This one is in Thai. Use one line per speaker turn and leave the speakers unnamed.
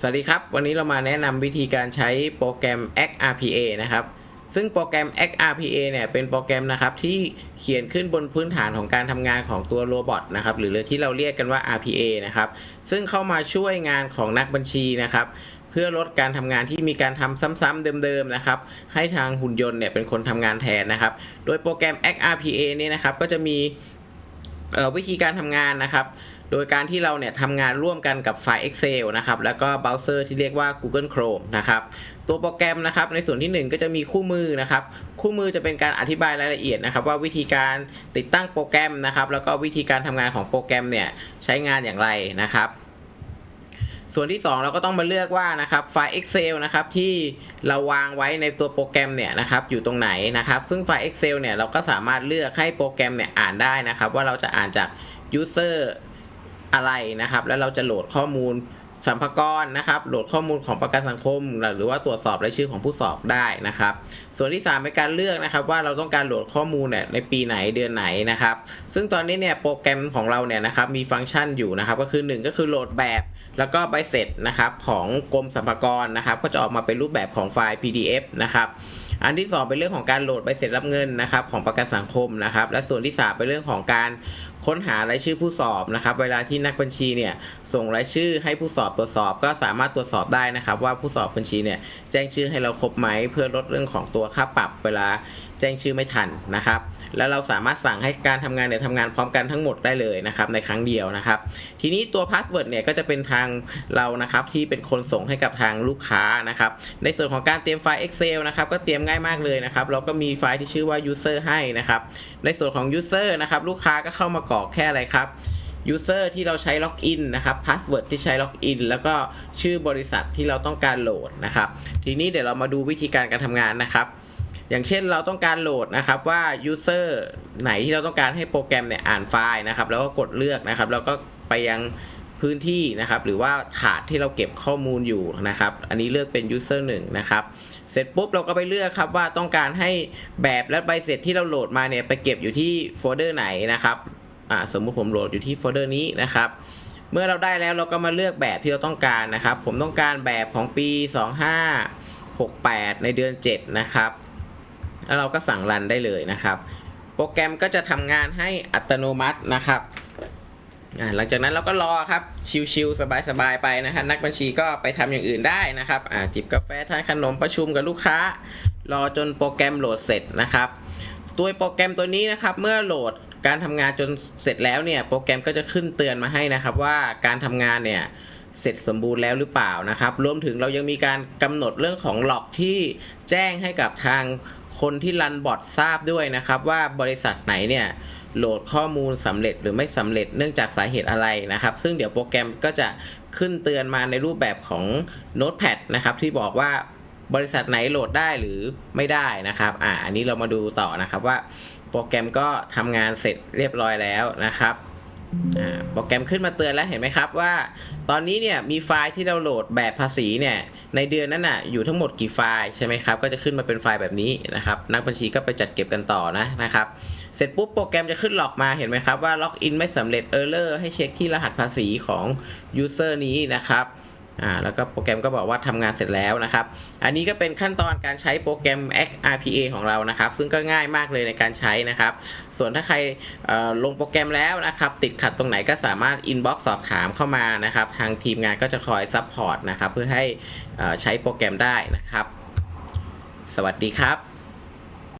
สวัสดีครับ วันนี้เรามาแนะนำวิธีการใช้โปรแกรม XRPA นะครับ ซึ่งโปรแกรม XRPA เนี่ยเป็นโปรแกรมนะครับที่เขียนขึ้นบนพื้นฐานของการทำงานของตัวโรบอทนะครับหรือที่เราเรียกกันว่า RPA นะครับซึ่งเข้ามาช่วยงานของนักบัญชีนะครับเพื่อลดการทำงานที่มีการทำซ้ำๆเดิมๆนะครับให้ทางหุ่นยนต์เนี่ยเป็นคนทำงานแทนนะครับ โดยโปรแกรม XRPA เนี่ยนะครับก็จะมีวิธีการทำงานนะครับ โดยการที่เราเนี่ยทำงานร่วมกันกับไฟล์ Excel นะครับ แล้วก็เบราว์เซอร์ที่เรียกว่า Google Chrome นะครับ ตัวโปรแกรมนะครับในส่วนที่ 1 ก็จะมีคู่มือนะครับ คู่มือจะเป็นการอธิบายรายละเอียดนะครับ ว่าวิธีการติดตั้งโปรแกรมนะครับ แล้วก็วิธีการทำงานของโปรแกรมเนี่ยใช้งานอย่างไรนะครับส่วนที่ 2 เราก็ต้องมาเลือกว่านะครับไฟล์ Excel นะครับที่เราวางไว้ในตัวโปรแกรมเนี่ยนะครับอยู่ตรงไหนนะครับ ซึ่งไฟล์ Excel เนี่ยเราก็สามารถเลือกให้โปรแกรมเนี่ยอ่านได้นะครับ ว่าเราจะอ่านจาก user อะไรนะครับ แล้วเราจะโหลดข้อมูล สัมภากรนะครับ โหลดข้อมูลของประกันสังคม หรือว่าตรวจสอบรายชื่อของผู้สอบได้นะครับ ส่วนที่ 3 เป็นการเลือกนะครับ ว่าเราต้องการโหลดข้อมูลเนี่ยในปีไหนเดือนไหนนะครับ ซึ่งตอนนี้เนี่ยโปรแกรมของเราเนี่ยนะครับมีฟังก์ชันอยู่นะครับก็คือ 1 ก็คือโหลดแบบ แล้วก็ใบเสร็จนะครับของกรมสรรพากรนะครับ ก็จะออกมาเป็นรูปแบบของไฟล์ PDF นะครับอันที่ 2 เป็นเรื่องของการโหลดใบเสร็จรับเงินนะครับของประกันสังคมนะครับ และส่วนที่ 3 เป็นเรื่องของการค้นหารายชื่อผู้สอบนะครับ เวลาที่นักบัญชีเนี่ยส่งรายชื่อให้ผู้สอบตรวจสอบก็สามารถตรวจสอบได้นะครับ ว่าผู้สอบบัญชีเนี่ยแจ้งชื่อให้เราครบไหมเพื่อลดเรื่องของตัวค่าปรับเวลาแจ้งชื่อไม่ทันนะครับ แล้วเราสามารถสั่งให้การทำงานเนี่ยทำงานพร้อมกันทั้งหมดได้เลยนะครับในครั้งเดียวนะครับ ทีนี้ตัวพาสเวิร์ดเนี่ยก็จะเป็นทางเรานะครับที่เป็นคนส่งให้กับทางลูกค้านะครับ ในส่วนของการเตรียมไฟล์ Excel นะครับก็เตรียมง่ายมากเลยนะครับเราก็มีไฟล์ที่ชื่อว่า user ให้นะครับ ในส่วนของ user นะครับลูกค้าก็เข้ามากรอกแค่อะไรครับ user ที่เราใช้ล็อกอินนะครับพาสเวิร์ดที่ใช้ล็อกอินแล้วก็ชื่อบริษัทที่เราต้องการโหลดนะครับ ทีนี้เดี๋ยวเรามาดูวิธีการการทำงานนะครับอย่างเช่นเราต้องการโหลดนะครับว่า user ไหนที่เราต้องการให้โปรแกรมเนี่ยอ่านไฟล์นะครับ แล้วก็กดเลือกนะครับ แล้วก็ไปยังพื้นที่นะครับ หรือว่าถาดที่เราเก็บข้อมูลอยู่นะครับ อันนี้เลือกเป็น user 1นะครับ เสร็จปุ๊บเราก็ไปเลือกครับว่าต้องการให้แบบและใบเสร็จที่เราโหลดมาเนี่ยไปเก็บอยู่ที่โฟลเดอร์ไหนนะครับ อ่าสมมุติผมโหลดอยู่ที่โฟลเดอร์นี้นะครับเมื่อเราได้แล้วเราก็มาเลือกแบบที่เราต้องการนะครับ ผมต้องการแบบของปี 2568 ในเดือน 7 นะครับ แล้วเราก็สั่งรันได้เลยนะครับ โปรแกรมก็จะทำงานให้อัตโนมัตินะครับ หลังจากนั้นเราก็รอครับ ชิลๆสบายๆไปนะครับนักบัญชีก็ไปทำอย่างอื่นได้นะครับจิบกาแฟทานขนมประชุมกับลูกค้า รอจนโปรแกรมโหลดเสร็จนะครับ ตัวโปรแกรมตัวนี้นะครับ เมื่อโหลด การทำงานจนเสร็จแล้วเนี่ยโปรแกรมก็จะขึ้นเตือนมาให้นะครับว่าการทำงานเนี่ยเสร็จสมบูรณ์แล้วหรือเปล่านะครับ รวมถึงเรายังมีการกำหนดเรื่องของหลอกที่แจ้งให้กับทางคนที่รันบอททราบด้วยนะครับ ว่าบริษัทไหนเนี่ยโหลดข้อมูลสำเร็จหรือไม่สำเร็จเนื่องจากสาเหตุอะไรนะครับ ซึ่งเดี๋ยวโปรแกรมก็จะขึ้นเตือนมาในรูปแบบของ Notepad นะครับที่บอกว่า บริษัทไหนโหลดได้หรือไม่ได้นะครับ อ่า อันนี้เรามาดูต่อนะครับว่าโปรแกรมก็ทำงานเสร็จเรียบร้อยแล้วนะครับอ่าโปรแกรมขึ้นมาเตือนแล้วเห็นไหมครับว่า ตอนนี้เนี่ยมีไฟล์ที่เราโหลดแบบภาษีเนี่ยในเดือนนั้นน่ะอยู่ทั้งหมดกี่ไฟล์ใช่ไหมครับก็จะขึ้นมาเป็นไฟล์แบบนี้นะครับนักบัญชีก็ไปจัดเก็บกันต่อนะนะครับเสร็จปุ๊บโปรแกรมจะขึ้นหลอกมาเห็นไหมครับว่าล็อกอินไม่สำเร็จเออร์เลอร์ให้เช็คที่รหัสภาษีของ user นี้นะครับ อ่าแล้วก็โปรแกรมก็บอกว่าทำงานเสร็จแล้วนะครับ อันนี้ก็เป็นขั้นตอนการใช้โปรแกรม XRPA ของเรานะครับ ซึ่งก็ง่ายมากเลยในการใช้นะครับ ส่วนถ้าใครลงโปรแกรมแล้วนะครับ ติดขัดตรงไหนก็สามารถ inbox สอบถามเข้ามานะครับ ทางทีมงานก็จะคอยซัพพอร์ตนะครับ เพื่อให้ใช้โปรแกรมได้นะครับ สวัสดีครับ